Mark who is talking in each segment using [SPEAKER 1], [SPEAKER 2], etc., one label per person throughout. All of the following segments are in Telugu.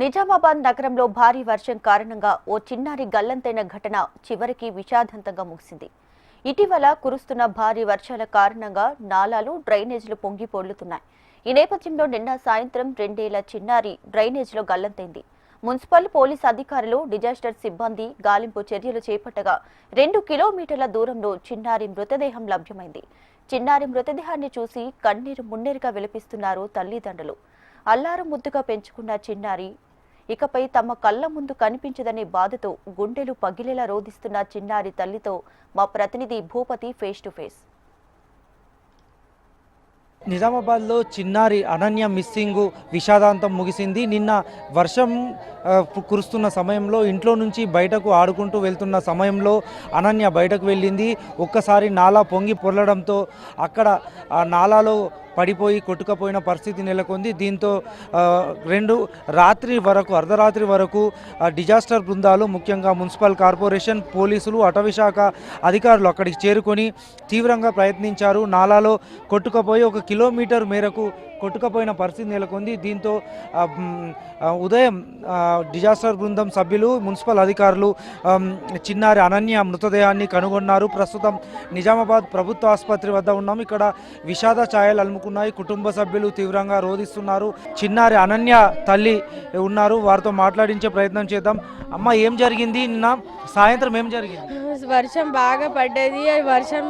[SPEAKER 1] నిజామాబాద్ నగరంలో భారీ వర్షం కారణంగా ఓ చిన్నారి గల్లంతైన ఘటన చివరికి విషాదంతంగా ముగిసింది. ఇటీవల కురుస్తున్న భారీ వర్షాల కారణంగా నాలాలు డ్రైనేజీలు పొంగి పొర్లుతున్నాయి. ఈ నేపథ్యంలో నిన్న సాయంత్రం రెండేళ్ళ చిన్నారి డ్రైనేజీలో గల్లంతైంది. మున్సిపల్ పోలీస్ అధికారులు డిజాస్టర్ సిబ్బంది గాలింపు చర్యలు చేపట్టగా రెండు కిలోమీటర్ల దూరంలో చిన్నారి మృతదేహం లభ్యమైంది. చిన్నారి మృతదేహాన్ని చూసి కన్నీరు మున్నీరుగా విలపిస్తున్నారు తల్లిదండ్రులు. అల్లారు ముద్దుగా పెంచుకున్న చిన్నారి ఇకపై తమ కళ్ళ ముందు కనిపించదనే బాధతో గుండెలు పగిలేలా రోధిస్తున్న చిన్నారి తల్లితో మా ప్రతినిధి భూపతి ఫేస్ టు ఫేస్
[SPEAKER 2] నిజామాబాద్లో చిన్నారి అనన్య మిస్సింగ్ విషాదాంతం ముగిసింది. నిన్న వర్షం కురుస్తున్న సమయంలో ఇంట్లో నుంచి బయటకు ఆడుకుంటూ వెళ్తున్న సమయంలో అనన్య బయటకు వెళ్ళింది. ఒక్కసారి నాలా పొంగి పొర్లడంతో అక్కడ నాలాలో పడిపోయి కొట్టుకపోయిన పరిస్థితి నెలకొంది. దీంతో రెండు రాత్రి వరకు అర్ధరాత్రి వరకు డిజాస్టర్ బృందాలు ముఖ్యంగా మున్సిపల్ కార్పొరేషన్ పోలీసులు అటవీశాఖ అధికారులు అక్కడికి చేరుకొని తీవ్రంగా ప్రయత్నించారు. నాలాలో కొట్టుకపోయి ఒక కిలోమీటర్ మేరకు కొట్టుకపోయిన పరిస్థితి నెలకొంది. దీంతో ఉదయం డిజాస్టర్ బృందం సభ్యులు మున్సిపల్ అధికారులు చిన్నారి అనన్య మృతదేహాన్ని కనుగొన్నారు. ప్రస్తుతం నిజామాబాద్ ప్రభుత్వ ఆసుపత్రి వద్ద ఉన్నాం. ఇక్కడ విషాద ఛాయలు అలుముకున్నాయి కుటుంబ సభ్యులు తీవ్రంగా రోధిస్తున్నారు. చిన్నారి అనన్య తల్లి ఉన్నారు. వారితో మాట్లాడించే ప్రయత్నం చేద్దాం. అమ్మ ఏం జరిగింది? నిన్న సాయంత్రం ఏం జరిగింది?
[SPEAKER 3] వర్షం బాగా పడ్డది. వర్షం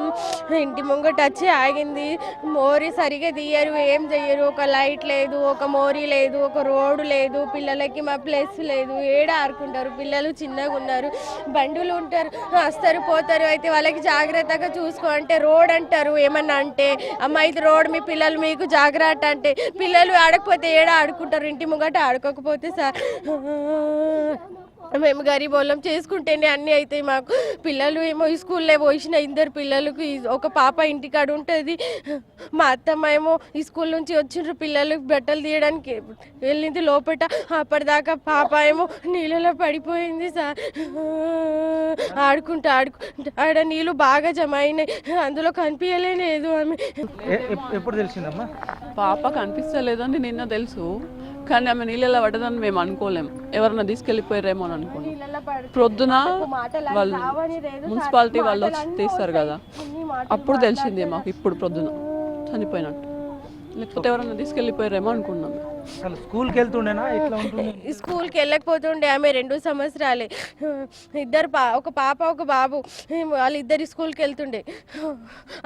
[SPEAKER 3] ఇంటి ముంగట వచ్చి ఆగింది. మోరీ సరిగా తీయరు. ఏం చెయ్యరు? ఒక లైట్ లేదు ఒక మోరీ లేదు ఒక రోడ్డు లేదు. పిల్లలకి మా ప్లేస్ లేదు. ఏడ ఆడుకుంటారు పిల్లలు చిన్నగా ఉన్నారు. బండులు ఉంటారు. వస్తారు పోతారు. అయితే వాళ్ళకి జాగ్రత్తగా చూసుకో అంటే రోడ్ అంటారు. ఏమన్నా అంటే అమ్మ ఇది రోడ్ మీ పిల్లలు మీకు జాగ్రత్త అంటే పిల్లలు ఆడకపోతే ఏడ ఆడుకుంటారు? ఇంటి ముంగట ఆడుకోకపోతే సార్ మేము గరీబ్ వాళ్ళం చేసుకుంటేనే అన్నీ అవుతాయి మాకు. పిల్లలు ఏమో ఈ స్కూల్లో పోసిన ఇద్దరు పిల్లలకు ఒక పాప ఇంటికాడ ఉంటుంది. మా అత్తమ్మ ఏమో ఈ స్కూల్ నుంచి వచ్చిండ్రు పిల్లలకు బట్టలు తీయడానికి వెళ్ళింది లోపల అప్పటిదాకా పాప ఏమో నీళ్ళలో పడిపోయింది సార్. ఆడుకుంటా ఆడుకుంటా ఆడ నీళ్ళు బాగా జమ అయినాయి. అందులో కనిపించలేదు ఆమె.
[SPEAKER 2] ఎప్పుడు తెలిసిందమ్మా?
[SPEAKER 4] పాప కనిపిస్తలేదని నిన్న తెలుసు. కానీ ఆమె నీళ్ళలో పడ్డదని మేము అనుకోలేం ఎవరన్నా తీసుకెళ్ళిపోయారేమో అని అనుకున్నాం ప్రొద్దున వాళ్ళు మున్సిపాలిటీ వాళ్ళు వచ్చి తీస్తారు కదా. అప్పుడు తెలిసింది మాకు ఇప్పుడు ప్రొద్దున. చనిపోయినట్టు. లేకపోతే ఎవరన్నా తీసుకెళ్ళిపోయారేమో అనుకున్నాం.
[SPEAKER 2] అసలు స్కూల్కి వెళ్తుండేనా?
[SPEAKER 3] స్కూల్కి వెళ్ళకపోతుండే ఆమె రెండు సంవత్సరాలే. ఇద్దరు పా ఒక పాప ఒక బాబు. వాళ్ళిద్దరు స్కూల్కి వెళ్తుండే.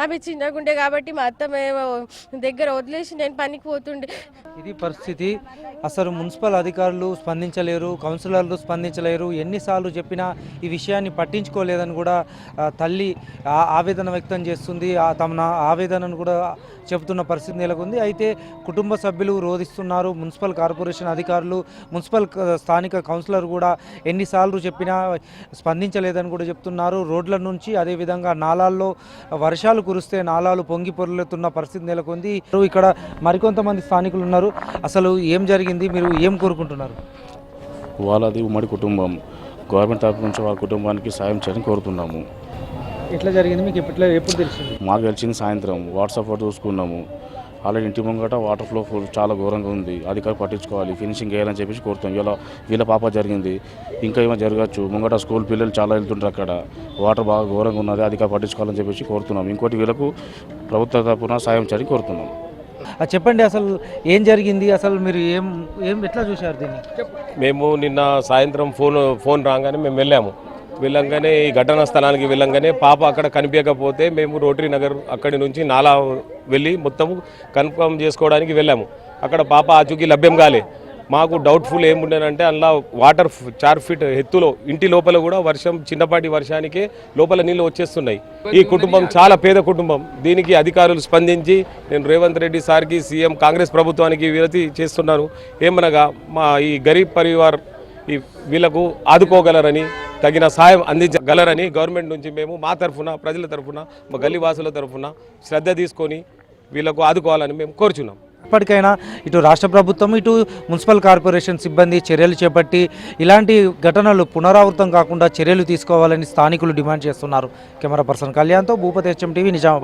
[SPEAKER 3] ఆమె చిన్నగా ఉండే కాబట్టి మా ఏమో దగ్గర వదిలేసి నేను పనికి పోతుండే.
[SPEAKER 2] ఇది పరిస్థితి. అసలు మున్సిపల్ అధికారులు స్పందించలేరు కౌన్సిలర్లు స్పందించలేరు. ఎన్నిసార్లు చెప్పినా ఈ విషయాన్ని పట్టించుకోలేదని కూడా తల్లి ఆవేదన వ్యక్తం చేస్తుంది. తమ ఆవేదనను కూడా చెబుతున్న పరిస్థితి నెలకొంది. అయితే కుటుంబ సభ్యులు రోధిస్తున్నారు. మున్సిపల్ కార్పొరేషన్ అధికారులు మున్సిపల్ స్థానిక కౌన్సిలర్ కూడా ఎన్నిసార్లు చెప్పినా స్పందించలేదని కూడా చెప్తున్నారు. రోడ్ల నుంచి అదేవిధంగా నాలాల్లో వర్షాలు కురిస్తే నాలాలు పొంగి పొర్లుతున్న పరిస్థితి నెలకొంది. ఇక్కడ మరికొంతమంది స్థానికులు ఉన్నారు. అసలు ఏం జరిగింది? మీరు ఏం కోరుకుంటున్నారు?
[SPEAKER 5] వాళ్ళది ఉమ్మడి కుటుంబం. గవర్నమెంట్ తరపు నుంచి వాళ్ళ కుటుంబానికి సాయం చేయని కోరుతున్నాము.
[SPEAKER 2] ఎట్లా జరిగింది? మీకు ఎప్పుడు ఎప్పుడు తెలిసింది?
[SPEAKER 5] మాకు తెలిసింది సాయంత్రం. వాట్సాప్ ఫోటో చూసుకున్నాము. ఆల్రెడీ ఇంటి ముంగట వాటర్ ఫ్లో ఫుల్ చాలా ఘోరంగా ఉంది. అధికారులు పట్టించుకోవాలి. ఫినిషింగ్ వేయాలని చెప్పేసి కోరుతాం. ఇలా వీళ్ళ పాప జరిగింది. ఇంకా ఏమో జరగచ్చు? ముంగట స్కూల్ పిల్లలు చాలా వెళ్తుంటారు అక్కడ. వాటర్ బాగా ఘోరంగా ఉన్నది. అధికారులు పట్టించుకోవాలని చెప్పేసి కోరుతున్నాం. ఇంకోటి వీళ్ళకు ప్రభుత్వ తరపున సాయం చేయని కోరుతున్నాం.
[SPEAKER 2] చెప్పండి అసలు ఏం జరిగింది? అసలు మీరు ఏం ఏం ఎట్లా చూశారు దీన్ని?
[SPEAKER 6] మేము నిన్న సాయంత్రం ఫోన్ ఫోన్ రాగానే మేము వెళ్ళాము. వెళ్ళంగానే ఈ ఘటనా స్థలానికి వెళ్ళంగానే పాప అక్కడ కనిపించకపోతే మేము రోటరీ నగర్ అక్కడి నుంచి నాలా వెళ్ళి మొత్తం కన్ఫర్మ్ చేసుకోవడానికి వెళ్ళాము. అక్కడ పాప ఆచూకీ లభ్యం కాలే. మాకు డౌట్ఫుల్ ఏముండేనంటే అందులో వాటర్ చార్ ఫీట్ ఎత్తులో ఇంటి లోపల కూడా వర్షం చిన్నపాటి వర్షానికే లోపల నీళ్ళు వచ్చేస్తున్నాయి. ఈ కుటుంబం చాలా పేద కుటుంబం. దీనికి అధికారులు స్పందించి నేను రేవంత్ రెడ్డి సార్కి సీఎం కాంగ్రెస్ ప్రభుత్వానికి వినతి చేస్తున్నాను ఏమనగా మా ఈ గరీబ్ పరివార్ ఈ వీళ్ళకు ఆదుకోగలరని తగిన సాయం అందించగలరని గవర్నమెంట్ నుంచి మేము మా తరఫున ప్రజల తరఫున మా గల్లీవాసుల తరఫున శ్రద్ధ తీసుకొని వీళ్ళకు ఆదుకోవాలని మేము కోరుచున్నాం.
[SPEAKER 2] ఇప్పటికైనా ఇటు రాష్ట్ర ప్రభుత్వం ఇటు మున్సిపల్ కార్పొరేషన్ సిబ్బంది చర్యలు చేపట్టి ఇలాంటి ఘటనలు పునరావృతం కాకుండా చర్యలు తీసుకోవాలని స్థానికులు డిమాండ్ చేస్తున్నారు. కెమెరా పర్సన్ కళ్యాణ్తో భూపతి హెచ్ఎం టీవీ నిజామాబాద్.